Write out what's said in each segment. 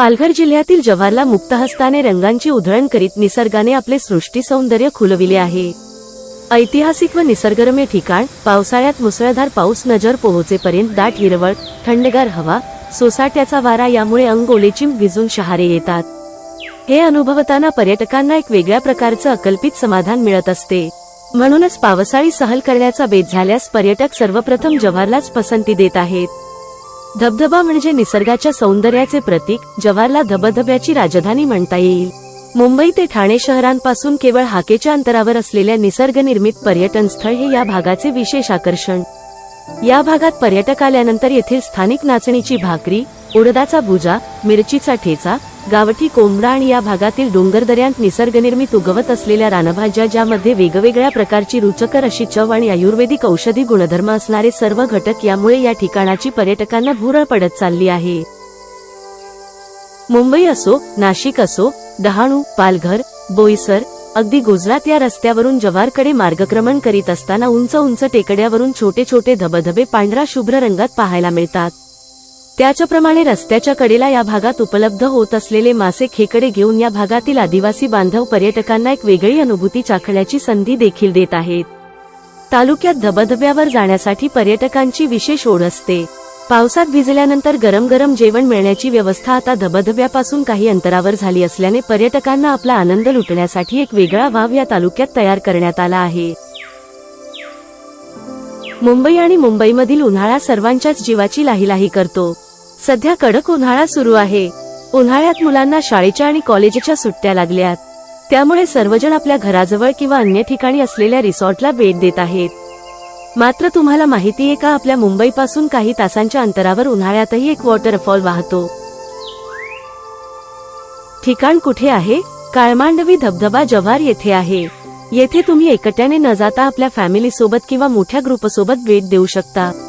पालघर जिल्ह्यातील जव्हारला मुक्तहस्ताने रंगांची उधळण करीत निसर्गाने आपले सृष्टी सौंदर्य खुलविले आहे. ऐतिहासिक व निसर्गरम्य ठिकाण पावसाळ्यात मुसळधार पाऊस नजर पोहोचेपर्यंत दाट हिरवळ थंडगार हवा सोसाट्याचा वारा यामुळे अंग ओलेचिंब भिजून शहारे येतात. हे अनुभवताना पर्यटकांना एक वेगळ्या प्रकारचं अकल्पित समाधान मिळत असते. म्हणूनच पावसाळी सहल करण्याचा बेत झाल्यास पर्यटक सर्वप्रथम जव्हारलाच पसंती देत आहेत. धबधबा म्हणजे निसर्गाच्या सौंदर्याचे प्रतीक जव्हारला धबधब्याची राजधानी म्हणता येईल. मुंबई ते ठाणे शहरांपासून केवळ हाकेच्या अंतरावर असलेल्या निसर्गनिर्मित पर्यटन स्थळ हे या भागाचे विशेष आकर्षण. या भागात पर्यटक आल्यानंतर येथील स्थानिक नाचणीची भाकरी उडदाचा भुजा मिरचीचा ठेचा गावठी कोंबडा आणि या भागातील डोंगरदऱ्यांत निसर्गनिर्मित उगवत असलेल्या रानभाज्या ज्यामध्ये वेगवेगळ्या प्रकारची रुचकर अशी चव आणि आयुर्वेदिक औषधी गुणधर्म असणारे सर्व घटक यामुळे या ठिकाणाची पर्यटकांना भुरळ पडत चालली आहे. मुंबई असो नाशिक असो डहाणू पालघर बोईसर अगदी गुजरात या रस्त्यावरून जव्हारकडे मार्गक्रमण करीत असताना उंच उंच टेकड्यावरून छोटे छोटे धबधबे पांढरा शुभ्र रंगात पाहायला मिळतात. त्याच्याप्रमाणे रस्त्याच्या कडेला या भागात उपलब्ध होत असलेले मासे खेकडे घेऊन या भागातील आदिवासी बांधव पर्यटकांना एक वेगळी अनुभूती चाखण्याची संधी देखील देत आहेत. तालुक्यात धबधब्यावर जाण्यासाठी पर्यटकांची विशेष ओढ असते. पावसात भिजल्यानंतर गरम गरम जेवण मिळण्याची व्यवस्था आता धबधब्यापासून काही अंतरावर झाली असल्याने पर्यटकांना आपला आनंद लुटण्यासाठी एक वेगळा वाव या तालुक्यात तयार करण्यात आला आहे. मुंबई आणि मुंबईमधील उन्हाळा सर्वांच्याच जीवाची लाहीलाही करतो. सध्या कडक उन्हाळा सुरू आहे. उन्हाळ्यात मुलांना शाळेच्या आणि कॉलेजच्या सुट्ट्या लागल्यात. त्यामुळे सर्वजण आपल्या घराजवळ किंवा अन्य ठिकाणी असलेल्या रिसॉर्टला भेट देत आहेत. मात्र तुम्हाला माहिती आहे का आपल्या मुंबईपासून काही तासांच्या अंतरावर उन्हाळ्यातही एक वॉटरफॉल वाहतो? ठिकाण कुठे आहे? काळमांडवी धबधबा जव्हार येथे आहे. येथे तुम्ही एकट्याने न जाता आपल्या फॅमिली सोबत किंवा मोठ्या ग्रुप सोबत भेट देऊ शकता.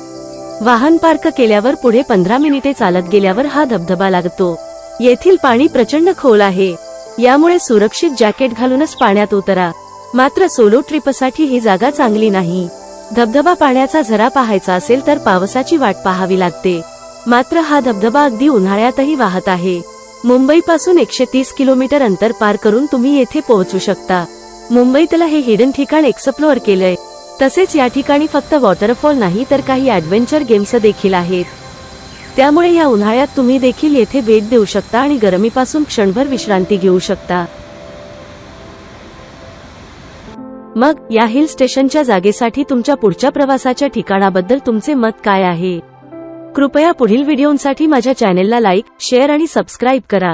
वाहन पार्क केल्यावर पुढे पंधरा मिनिटे चालत गेल्यावर हा धबधबा लागतो. येथील पाणी प्रचंड खोल आहे. यामुळे सुरक्षित जॅकेट घालूनच पाण्यात उतरा. मात्र सोलो ट्रिपसाठी ही जागा चांगली नाही. धबधबा पाण्याचा झरा पाहायचा असेल तर पावसाची वाट पाहावी लागते. मात्र हा धबधबा अगदी उन्हाळ्यातही वाहत आहे. मुंबईपासून एकशे तीस किलोमीटर अंतर पार करून तुम्ही येथे पोहोचू शकता. मुंबईतला हे हिडन ठिकाण एक्सप्लोअर केलंय. तसेच या ठिकाणी फक्त वॉटरफॉल नाही तर काही ऍडव्हेंचर गेम्स देखील आहेत. त्यामुळे या उन्हाळ्यात तुम्ही देखील येथे भेट देऊ शकता आणि गरमीपासून क्षणभर विश्रांती घेऊ शकता. मग या हिल स्टेशनच्या जागेसाठी तुमच्या पुढच्या प्रवासाच्या ठिकाणाबद्दल तुमचे मत काय आहे? कृपया पुढील व्हिडिओंसाठी माझ्या चॅनेलला लाईक शेअर आणि सबस्क्राईब करा.